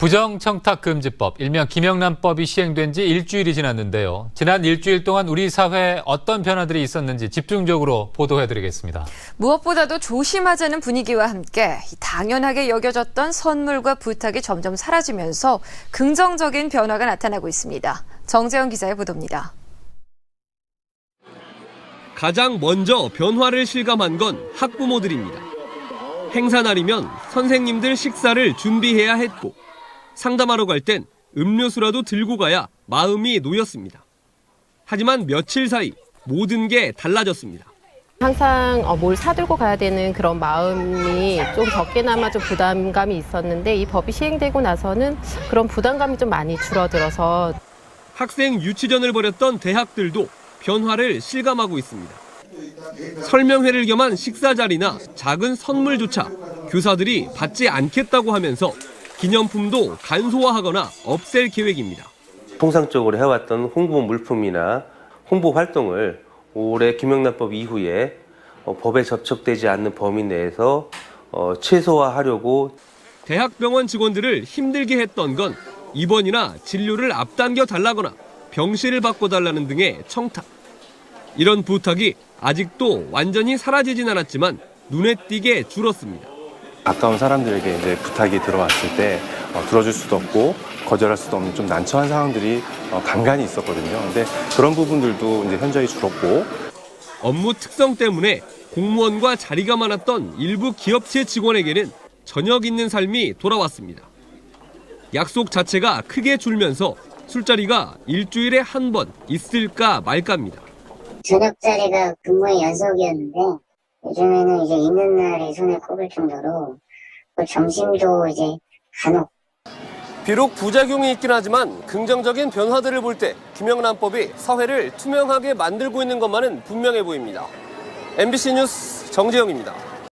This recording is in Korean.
부정청탁금지법, 일명 김영란법이 시행된 지 일주일이 지났는데요. 지난 일주일 동안 우리 사회에 어떤 변화들이 있었는지 집중적으로 보도해드리겠습니다. 무엇보다도 조심하자는 분위기와 함께 당연하게 여겨졌던 선물과 부탁이 점점 사라지면서 긍정적인 변화가 나타나고 있습니다. 정재영 기자의 보도입니다. 가장 먼저 변화를 실감한 건 학부모들입니다. 행사 날이면 선생님들 식사를 준비해야 했고 상담하러 갈 땐 음료수라도 들고 가야 마음이 놓였습니다. 하지만 며칠 사이 모든 게 달라졌습니다. 항상 어, 뭘 사들고 가야 되는 그런 마음이 좀 적게나마 좀 부담감이 있었는데 이 법이 시행되고 나서는 그런 부담감이 좀 많이 줄어들어서 학생 유치전을 벌였던 대학들도 변화를 실감하고 있습니다. 설명회를 겸한 식사 자리나 작은 선물조차 교사들이 받지 않겠다고 하면서 기념품도 간소화하거나 없앨 계획입니다. 통상적으로 해왔던 홍보 물품이나 홍보 활동을 올해 김영란법 이후에 어, 법에 접촉되지 않는 범위 내에서 어, 최소화하려고 대학병원 직원들을 힘들게 했던 건 입원이나 진료를 앞당겨 달라거나 병실을 바꿔달라는 등의 청탁. 이런 부탁이 아직도 완전히 사라지진 않았지만 눈에 띄게 줄었습니다. 가까운 사람들에게 이제 부탁이 들어왔을 때 어, 들어줄 수도 없고 거절할 수도 없는 좀 난처한 상황들이 어, 간간히 있었거든요. 근데 그런 부분들도 이제 현저히 줄었고 업무 특성 때문에 공무원과 자리가 많았던 일부 기업체 직원에게는 저녁 있는 삶이 돌아왔습니다. 약속 자체가 크게 줄면서 술자리가 일주일에 한 번 있을까 말까입니다. 저녁 자리가 근무의 연속이었는데 요즘에는 이제 있는 날이 손에 꼽을 정도로 또 점심도 이제 간혹 비록 부작용이 있긴 하지만 긍정적인 변화들을 볼 때 김영란법이 사회를 투명하게 만들고 있는 것만은 분명해 보입니다. MBC 뉴스 정재영입니다.